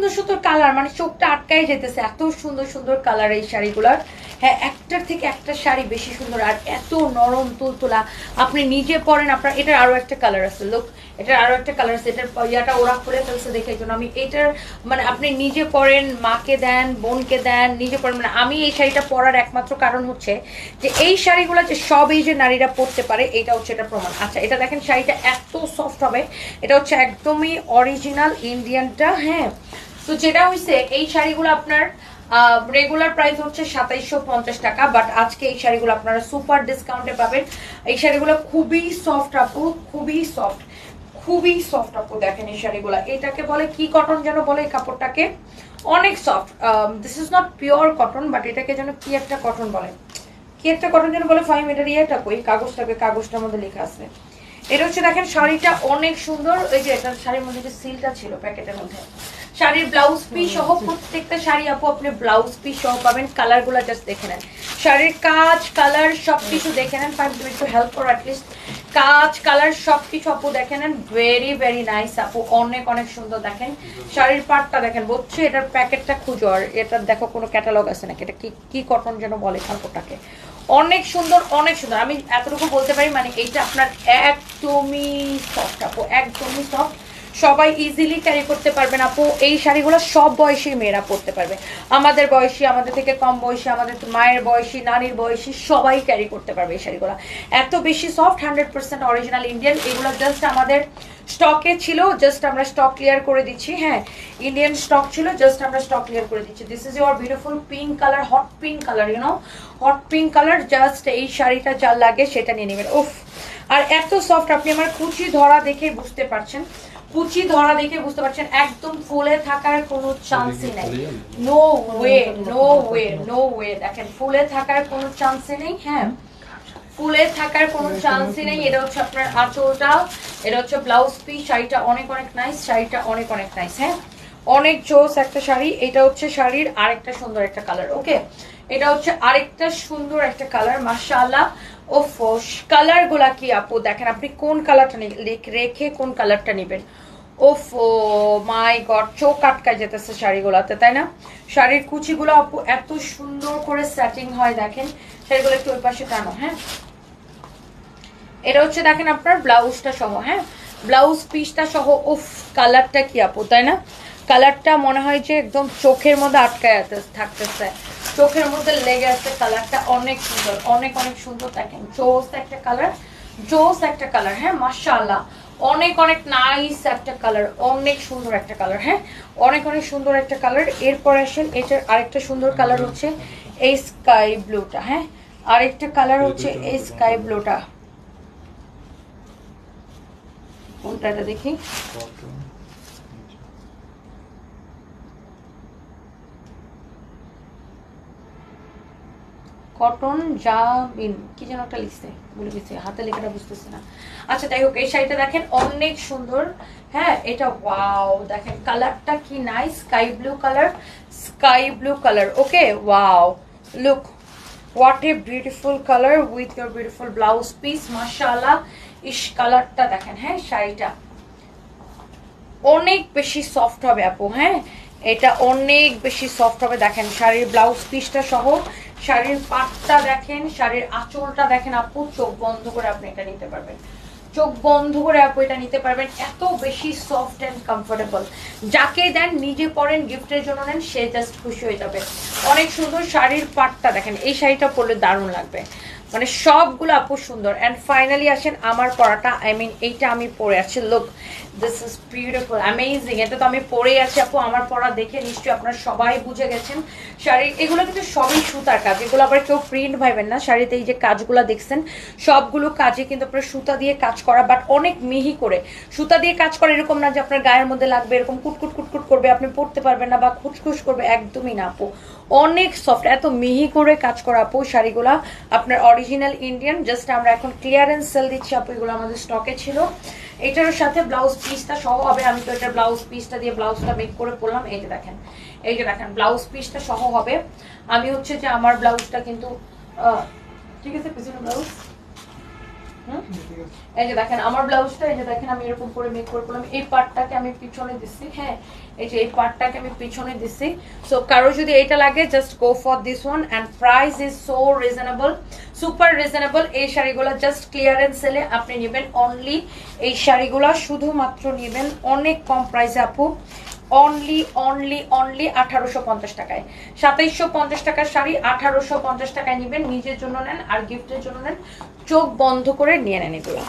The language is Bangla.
সুন্দর সুন্দর কালার মানে চোখটা আটকাই যেতেছে, এত সুন্দর সুন্দর কালার এই শাড়িগুলার। হ্যাঁ একটার থেকে একটা শাড়ি বেশি সুন্দর, আর এত নরম তুলতুলা। আপনি নিজে পরেন, আপনার, এটার আরও একটা কালার আছে। লোক এটার আরও একটা কালার আছে। এটার ইয়াটা ওরা খুলে ফেলছে দেখে জন্য আমি এটার মানে আপনি নিজে পরেন, মাকে দেন, বোনকে দেন, নিজে পরেন। মানে আমি এই শাড়িটা পরার একমাত্র কারণ হচ্ছে যে এই শাড়িগুলো যে সব এই যে নারীরা পরতে পারে এটা হচ্ছে এটা প্রমাণ। আচ্ছা এটা দেখেন, শাড়িটা এত সফট হবে। এটা হচ্ছে একদমই অরিজিনাল ইন্ডিয়ানটা হ্যাঁ। তো যেটা হয়েছে এই শাড়িগুলো আপনার রেগুলার প্রাইস হচ্ছে সাতাইশশো পঞ্চাশ টাকা বাট আজকে এই শাড়িগুলো আপনারা সুপার ডিসকাউন্টে পাবেন। এই শাড়িগুলো খুবই সফট আপু, খুবই সফট খুবই সফট আপু, দেখেন এই শাড়িগুলো। এটাকে বলে কি কটন যেন বলে এই কাপড়টাকে? অনেক soft this is not pure cotton but এটাকে যেন কি একটা কটন বলে? কি একটা কটন যেন বলে ফাইম এটার ইয়েটা কই কাগজটাকে, কাগজটার মধ্যে লেখা আছে। এটা হচ্ছে, দেখেন শাড়িটা অনেক সুন্দর, ওই যে এটা শাড়ির মধ্যে যে সিলটা ছিল প্যাকেটের মধ্যে। শাড়ির ব্লাউজ পিস সহ প্রত্যেকটা শাড়ি আপু আপনি ব্লাউজ পিস সহ পাবেন কালারগুলো জাস্ট দেখে নেন। শাড়ির কাজ কালার সব কিছু দেখে নেন। একটু হেল্প করো অ্যাটলিস্ট কাজ কালার সব কিছু আপু দেখে নেন। ভেরি ভেরি নাইস আপু। অনেক অনেক সুন্দর দেখেন। শাড়ির পাটটা দেখেন। বলছি, এটার প্যাকেটটা খুঁজো আর এটার দেখো কোনো ক্যাটালগ আছে নাকি? এটা কি কি কটন যেন বলে কাপড়টাকে অনেক সুন্দর অনেক সুন্দর। আমি এতটুকু বলতে পারি মানে এইটা আপনার একদমই সফট আপু। একদমই সফট সবাই ইজিলি ক্যারি করতে পারবেন আপু, এই শাড়িগুলো সব বয়সী মেয়েরা পরতে পারবে। আমাদের বয়সী, আমাদের থেকে কম বয়সী, আমাদের মায়ের বয়সী, নানির বয়সী সবাই ক্যারি করতে পারবে এই শাড়িগুলো। এত বেশি soft hundred percent original Indian এগুলো জাস্ট আমাদের স্টকে ছিল জাস্ট আমরা স্টক ক্লিয়ার করে দিচ্ছি হ্যাঁ। ইন্ডিয়ান স্টক ছিল জাস্ট আমরা স্টক ক্লিয়ার করে দিচ্ছি। This is your beautiful pink colour hot pink colour you know hot pink colour just এই শাড়িটা যা লাগে সেটা নিয়ে নেবেন। উফ, আর এত সফট আপনি আমার কুচি ধরা দেখে বুঝতে পারছেন। কুচি ধরা দেখে বুঝতে পারছেন একদম ফুলে থাকার কোনো চান্সই নেই। No way no way no way দেখেন ফুলে থাকার কোনো চান্সই নেই হ্যাঁ। ফুলে থাকার কোনো চান্সই নেই। এটা হচ্ছে আপনার আঁচলটা এটা হচ্ছে ব্লাউজ পিস শাড়িটা অনেক অনেক নাইস শাড়িটা অনেক অনেক নাইস হ্যাঁ। অনেক জোস একটা শাড়ি এটা হচ্ছে শাড়ির আরেকটা সুন্দর একটা কালার ওকে এটা হচ্ছে আরেকটা সুন্দর একটা কালার মাশাআল্লাহ। ও ফোস, কালারগুলা কি আপু? দেখেন, আপনি কোন কালারটা রেখে কোন কালারটা নেবেন? ওফ মাই গড, চোখ আটকায় যেতেছে শাড়িগুলোতে, তাই না? শাড়ির কুচিগুলো আপু এত সুন্দর করে সেটিং হয়, দেখেন। শাড়িগুলো একটু ওই পাশে টানো হ্যাঁ? এটা হচ্ছে, দেখেন, আপনার ব্লাউজটা সহ হ্যাঁ? ব্লাউজ পিসটা সহ, উফ, কালারটা কি আপু, তাই না? কালারটা মনে হয় যে একদম চোখের মধ্যে আটকায় থাকতেছে। চোখের মধ্যে লেগে আছে কালারটা অনেক সুন্দর, অনেক অনেক সুন্দর দেখেন, জোস একটা কালার, জোস একটা কালার হ্যাঁ মাশাআল্লাহ, অনেক অনেক নাইস একটা কালার, অনেক সুন্দর একটা কালার হ্যাঁ অনেক অনেক সুন্দর একটা কালার, এরপর আসেন, এটার আরেকটা সুন্দর কালার হচ্ছে এই স্কাই ব্লুটা হ্যাঁ আরেকটা কালার হচ্ছে এই স্কাই ব্লুটা কোনটা দেখি? কটন জামিন, কি যেন একটা লিখছে বলে গেছে, হাতে লেখাটা বুঝতেছে না। আচ্ছা যাই হোক, এই শাড়িটা দেখেন, অনেক সুন্দর। হ্যাঁ এটা ওয়াও, দেখেন, কালারটা কি নাই sky blue colour sky blue colour okay wow look what a beautiful colour with your beautiful blouse piece মাশাআল্লাহ ইস কালারটা দেখেন হ্যাঁ শাড়িটা। অনেক বেশি সফট হবে আপু হ্যাঁ? এটা অনেক বেশি সফট হবে। দেখেন, শাড়ির ব্লাউজ পিসটা সহ শাড়ির পাটটা দেখেন, শাড়ির আঁচলটা দেখেন আপু, চোখ বন্ধ করে আপনি এটা নিতে পারবেন। চোখ বন্ধ করে আপু এটা নিতে পারবেন। এত বেশি সফট অ্যান্ড কমফোর্টেবল যাকে দেন, নিজে পরেন, গিফটের জন্য নেন, সে জাস্ট খুশি হয়ে যাবে। অনেক সুন্দর শাড়ির পাটটা দেখেন, এই শাড়িটা পরলে দারুণ লাগবে। মানে সবগুলো আপু সুন্দর। অ্যান্ড ফাইনালি আসেন আমার পরাটা আই মিন এইটা আমি পরে আছি। Look this is beautiful amazing এটা তো আমি পরেই আছি আপু। আমার পরা দেখে নিশ্চয়ই আপনারা সবাই বুঝে গেছেন। শাড়ির এগুলো কিন্তু সবই সুতার কাজ। এগুলো আবার কেউ প্রিন্ট ভাইবেন না। শাড়িতে এই যে কাজগুলো দেখছেন, সবগুলো কাজে কিন্তু আপনার সুতা দিয়ে কাজ করা বাট অনেক মিহি করে। সুতা দিয়ে কাজ করা এরকম না যে আপনার গায়ের মধ্যে লাগবে, এরকম কুটকুট কুটকুট করবে, আপনি পড়তে পারবেন না বা খুচখুচ করবে। একদমই না আপু। অনেক সফট এত মিহি করে কাজ করা আপু শাড়িগুলা। আপনার অরিজিনাল ইন্ডিয়ান জাস্ট আমরা এখন ক্লিয়ারেন্স সেল দিচ্ছি আপু, এগুলো আমাদের স্টকে ছিল। এটার সাথে ব্লাউজ পিসটা সহ হবে, আমি তো এটা ব্লাউজ পিসটা দিয়ে ব্লাউজটা মেক করে পরলাম। এই যে দেখেন, এই যে দেখেন ব্লাউজ পিসটা সহ হবে। আমি হচ্ছে যে আমার ব্লাউজটা কিন্তু ঠিক আছে, পিছনে ব্লাউজ এই যে দেখেন আমার ব্লাউজটা এই যে দেখেন আমি এরকম করে মেক করে পরলাম এই পার্টটাকে আমি পিছনে দিচ্ছি হ্যাঁ? এই যে এই পার্টটাকে আমি পিছনে দিছি সো কারও যদি এটা লাগে just go for this one and price is so reasonable super reasonable এই শাড়িগুলো জাস্ট ক্লিয়ারেন্স সেলে আপনি নেবেন অনলি এই শাড়িগুলো শুধুমাত্র নেবেন অনেক কম প্রাইসে আপু। অনলি অনলি অনলি আঠারোশো পঞ্চাশ টাকায়। সাতাইশশো পঞ্চাশ টাকার শাড়ি আঠারোশো পঞ্চাশ টাকায় নেবেন, নিজের জন্য নেন আর গিফটের জন্য নেন। চোখ বন্ধ করে নিয়ে নেন এগুলো।